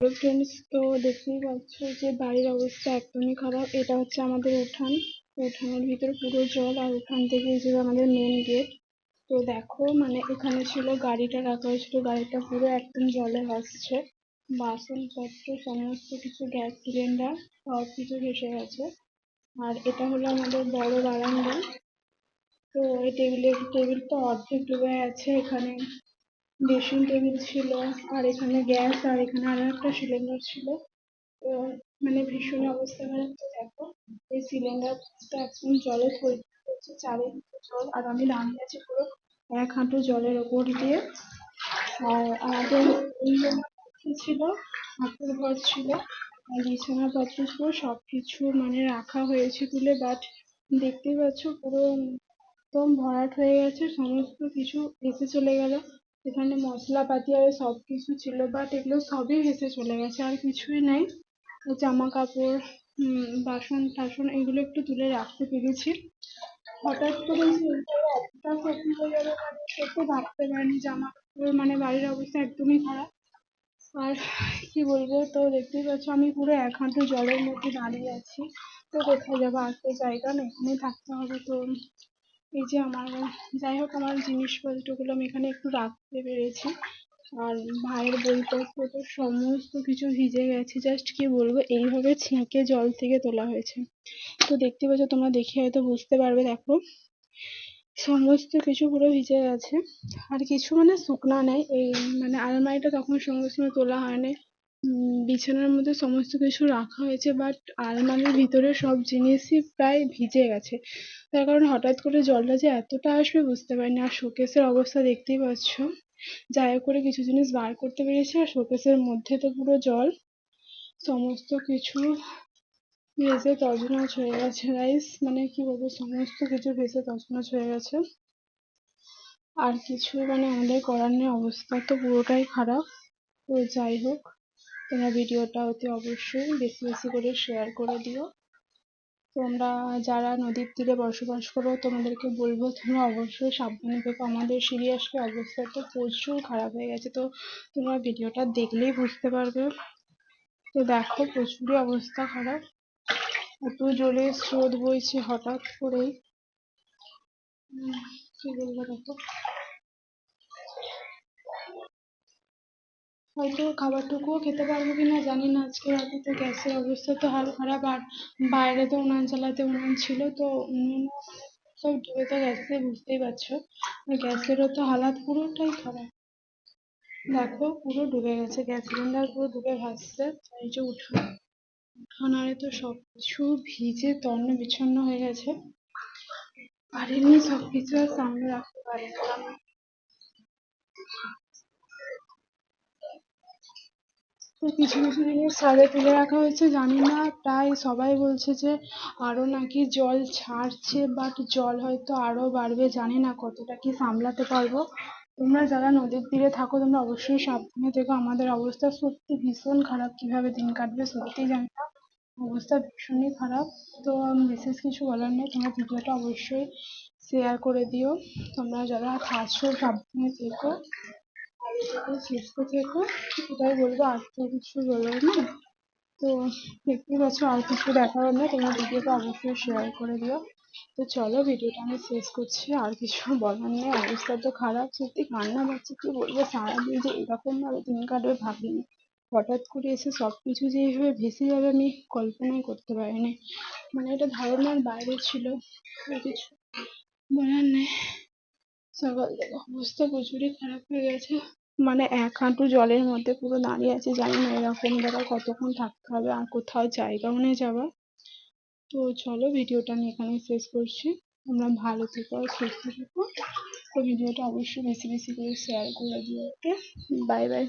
Hello friends তো দেখতেই পাচ্ছ যে বাড়ির অবস্থা একদমই খারাপ। এটা হচ্ছে আমাদের উঠান। উঠানের ভিতর পুরো জল আর উঠান থেকে যে আমাদের মেন গেট তো দেখো মানে এখানে ছিল গাড়িটা, রাখা হয়েছিল গাড়িটা পুরো একদম জলে ভাসছে। বাসনপত্র, সমস্ত কিছু, গ্যাস সিলিন্ডার, সব কিছু ভেসে গেছে। আর এটা হলো আমাদের বড় বারান্দা। তো এই টেবিলে টেবিলটা অর্ধেক ডুবে আছে এখানে। ড্রেসিং টেবিল ছিল, আর এখানে গ্যাস আর এখানে আরও একটা সিলিন্ডার ছিল। মানে ভীষণ অবস্থা খারাপ দেখো, এই সিলিন্ডারটা একদম জলে গেছে চারিদিকে জল, আর আমি দাঁড়িয়ে আছি পুরো এক হাঁটু জলের ওপর দিয়ে। আর আমাদের ছিল ঠাকুর ঘর ছিল বিছানাপত্র ছিল, সবকিছু মানে রাখা হয়েছে তুলে বাট দেখতেই পাচ্ছ পুরো একদম ভরাট হয়ে গেছে, সমস্ত কিছু ভেসে চলে গেল। এখানে মশলাপাতি আর সবকিছু ছিল বাট এগুলো সবই ভেসে চলে গেছে, আর কিছুই নেই। জামা কাপড় বাসন টাসন এগুলো একটু তুলে রাখতে পেরেছি। হঠাৎ করে এতটা যাবে মানে সত্যি ভাবতে পারিনি জামা কাপড় মানে বাড়ির অবস্থা একদমই খারাপ। আর কি বলব, তো দেখতেই পাচ্ছ আমি পুরো এক হাঁটু জলের মধ্যে দাঁড়িয়ে আছি। তো কোথায় যাব? আর তো জায়গা নেই, এখানেই থাকতে হবে তো। এই যে আমার, যাই হোক আমার জিনিসপত্রগুলো আমি এখানে একটু রাখতে পেরেছি। আর ভাইয়ের বইপত্র তো সমস্ত কিছু ভিজে গেছে জাস্ট কি বলব, এইভাবে ছেঁকে জল থেকে তোলা হয়েছে। তো দেখতে পাচ্ছ, তোমরা দেখে হয়তো বুঝতে পারবে, দেখো। সমস্ত কিছু পুরো ভিজে গেছে। আর কিছু মানে শুকনা নেই, এই মানে আলমারিটা তখন সঙ্গে সঙ্গে তোলা হয়নি। বিছানার মধ্যে সমস্ত কিছু রাখা হয়েছে বাট আলমারির ভিতরে সব জিনিসই প্রায় ভিজে গেছে। তার কারণে হঠাৎ করে জলটা যে এতটা আসবে বুঝতে পারিনি। আর শোকেসের অবস্থা দেখতেই পাচ্ছ। যাই হোক করে কিছু জিনিস বার করতে পেরেছি, আর শোকেসের মধ্যে তো পুরো জল। সমস্ত কিছু ভেসে তছনছ হয়ে গেছে রাইস মানে কি বলব, সমস্ত কিছু ভেসে তছনছ হয়ে গেছে। আর কিছু মানে আমাদের করার নেই, অবস্থা তো পুরোটাই খারাপ। তো যাই হোক। তোমরা ভিডিওটা অতি অবশ্যই বেশি বেশি করে শেয়ার করে দিও। তোমরা যারা নদীর তীরে বসবাস করো, তোমাদেরকে বলব, তোমরা অবশ্যই সাবধানে থেকো। আমাদের সিরিয়াসলি অবস্থা তো প্রচুর খারাপ হয়ে গেছে, তো তোমরা ভিডিওটা দেখলেই বুঝতে পারবে। তো দেখো, প্রচুরই অবস্থা খারাপ। এত জোরে স্রোত বইছে হঠাৎ করেই। কি বলব দেখো? হয়তো খাবারটুকুও খেতে পারব কিনা জানি না। আজকে রাতে তো গ্যাসের অবস্থা তো হাল খারাপ আর বাইরে তো উনান চালাতে উনান ছিল তো সব ডুবে তো গেছে বুঝতেই পারছ। গ্যাসেরও তো হালাত পুরোটাই খারাপ। দেখো পুরো ডুবে গেছে, গ্যাস সিলিন্ডার পুরো ডুবে ভাসছে এই যে উঠোন উঠোনারে তো সবকিছু ভিজে তন্ন বিচ্ছন্ন হয়ে গেছে। পারিনি সবকিছু আর সামনে রাখতে পারিনি। তো কিছু কিছু জিনিস ছাদে তুলে রাখা হয়েছে, জানি না, প্রায় সবাই বলছে যে আরও নাকি জল ছাড়ছে বাট জল হয়তো আরও বাড়বে, জানি না কতটা কি সামলাতে পারব। তোমরা যারা নদীর তীরে থাকো, তোমরা অবশ্যই সাবধানে থেকো, আমাদের অবস্থা সত্যি ভীষণ খারাপ। কীভাবে দিন কাটবে সত্যি জানি না, অবস্থা ভীষণই খারাপ। তো বিশেষ কিছু বলার নেই, তোমরা ভিডিওটা অবশ্যই শেয়ার করে দিও। তোমরা যারা আছো, সাবধানে থেকো। সুস্থ থেকো এটাই বলব আর তো কিছু বলার নেই তো দেখতেই পাচ্ছ আর কিছু দেখার নেই তোমরা ভিডিওটা অবশ্যই শেয়ার করে দিও তো চলো, ভিডিওটা আমি শেষ করছি। আর কিছু বলার নেই, অবস্থা তো খারাপ। সত্যি কান্না পাচ্ছে কি বলব সারাদিন যে এরকম ভাবে দিন কাটবে ভাবিনি হঠাৎ করে এসে সব কিছু যে এইভাবে ভেসে যাবে আমি কল্পনাই করতে পারিনি। মানে এটা ধারণার বাইরে ছিল কিছু বলার নেই সকাল থেকে অবস্থা প্রচুরই খারাপ হয়ে গেছে। মানে এক হাঁটু জলের মধ্যে পুরো দাঁড়িয়ে আছে, জানি না এরকম জায়গায় কতক্ষণ থাকতে হবে আর কোথাও জায়গাও নেই যাওয়ার। তো চলো ভিডিওটা আমি এখানেই শেষ করছি। আমরা ভালো থেকো সুস্থ থেকো। তো ভিডিওটা অবশ্যই বেশি বেশি করে শেয়ার করে দিও ওকে বাই বাই